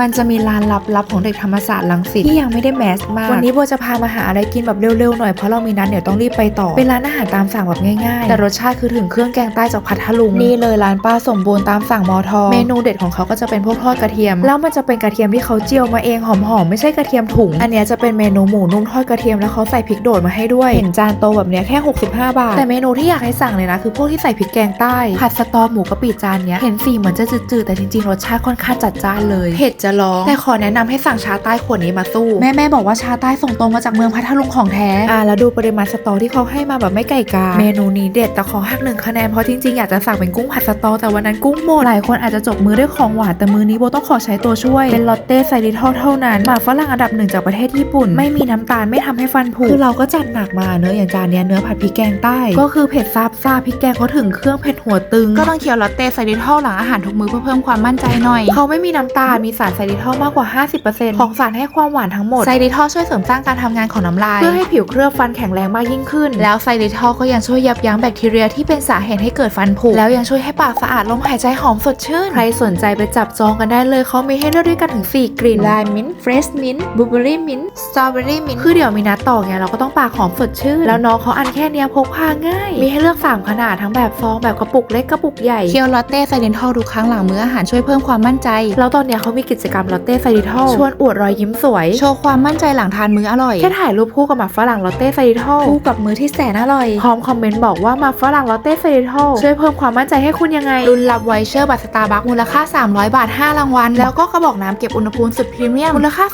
มันจะมีร้านลับๆของเด็กธรรมศาสตร์ลังสิตที่ยังไม่ได้แมสมากวันนี้โบจะพามาหาอะไรกินแบบเร็วๆหน่อยเพราะเรามีนัดเดี๋ยวต้องรีบไปต่อเป็นร้านอาหารตามสั่งแบบง่ายๆ แต่รสชาติคือถึงเครื่องแกงใต้จากพัทลุงนี่เลยร้านป้าสมบูรณ์ตามสั่งมอทอเมนูเด็ดของเขาก็จะเป็นพวกทอดกระเทียม แล้วมันจะเป็นกระเทียมที่เขาเจียวมาเองหอมๆไม่ใช่กระเทียมถุง อันนี้จะเป็นเมนูหมูนุ่มทอดกระเทียมแล้วเขาใส่พริกโดดมาให้ด้วยเห็นจานโตแบบเนี้ยแค่ 65 บาท แต่เมนูที่อยากให้สั่งเลยนะคือพวกที่ใส่พริกแกงใต้ผัดสตอหมูกะปิจานเนี้ยเห็นสีเหมือนจะจืดๆแต่จริงๆรสชาติค่อนข้างจัดจ้านเลยเผ็ดจะร้อง แต่ขอแนะนำให้สั่งชาใต้ขวดนี้มาสู้ แม่แม่บอกว่าชาใต้ส่งตรงมาจากเมืองพัทลุงของแท้ อ่าแล้วดูปริมาณสตอที่เขาให้มาแบบไม่ไก่กา เมนูนี้เด็ดแต่ขอหักหนึ่งคะแนนเพราะจริงๆอยากจะสั่งเป็นกุ้งผัดสตอแต่วันนั้นกุ้งหมด หลายคนอาจจะจบมือด้วยของหวานแต่มือนี้โบต้องขอใช้ตัวช่วย เป็นลอตเต้ไซริทอลเท่านั้นหมากฝรั่งอันดับหนึ่งจากประเทศญี่ปุ่น ไม่มีน้ำตาลไม่ทำให้ฟันผุคือเราก็จัดหนักมาเนื้อะอย่างจานเนี้ยเนื้อผัดพริกแกงใต้ ก็คือเผ็ดซาบซ่าพริกแกงเขาถึงเครื่องเผ็ดหัวตึงก็ต้องเคี้ยวลอตเต้ไซริทอลหลังอาหารทุกมื้อเพื่อเพิ่มความมั่นใจหน่อยเขาไม่มีน้ำตาลมีสารไซริทอลมากกว่า 50%ของสารให้ความหวานทั้งหมดไซริทอลช่วยเสริมสร้างการทำงานของน้ำลายเพื่อให้ผิวเคลือบฟันแข็งแรงมากยิ่งขึ้น แล้วไซริทอลก็ยังช่วยยับยั้งแบคทีเรียที่เป็นสาเหตุให้เกิดฟันผุแล้วยังช่วยให้ปากสะอาดลมหายใจหอมสดชื่น ใครสนใจไปจับจองกันได้เลยเขามีให้เลือกด้วยกันถึง 4 กลิ่นลายมิ้นท์เฟรชมิ้นท์บลูเบอรี่มิ้นท์สตรอเบอรี่มิ้นท์คือเดี๋ยวมีนัดต่อไงเราก็ต้องปากหอมสดชื่น แล้วน้องเขาอันแค่เนี้ยพกพาง่าย มีให้เลือก 3 ขนาดทั้งแบบซองแบบกระปุกเล็กกระปุกใหญ่เคี้ยวลอตเต้ไซริทอลทุกครั้งหลังมื้ออาหารช่วยเพิ่มความมั่นใจแล้วตอนเนี้ยเขามีกิจกรรมลอตเต้ไซริทอลชวนอวดรอยยิ้มสวย โชว์ความมั่นใจหลังทานมื้ออร่อย แค่ถ่ายรูปคู่กับหมากฝรั่งลอตเต้ไซริทอลคู่กับมื้อที่แสนอร่อยพร้อมคอมเมนต์บอกว่าหมากฝรั่งลอตเต้ไซริทอลช่วยเพิ่มความมั่นใจให้คุณยังไงรุ่นรับไวเชอร์บัตรสตาร์บัคมูลค่า 300 บาท 5 รางวัล แล้วก็กระบอกน้ำเก็บอุณหภูมิสุดพรีเมียมมูลค่า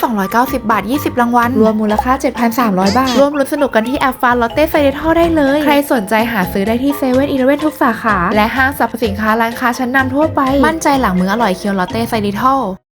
290 บาท 20 รางวัล รวมมูลค่า 7,300 บาท ร่วมลุ้นสนุกกันที่แอปฟาร์ลอตเต้ไฟเดทอได้เลย ใครสนใจหาซื้อได้ที่เซเว่นอีเลเวนทุกสาขา และห้างสรรพสินค้าร้านค้าชั้นนำทั่วไป มั่นใจหลังมื้ออร่อยเคี้ยวลอตเต้ไซริทอล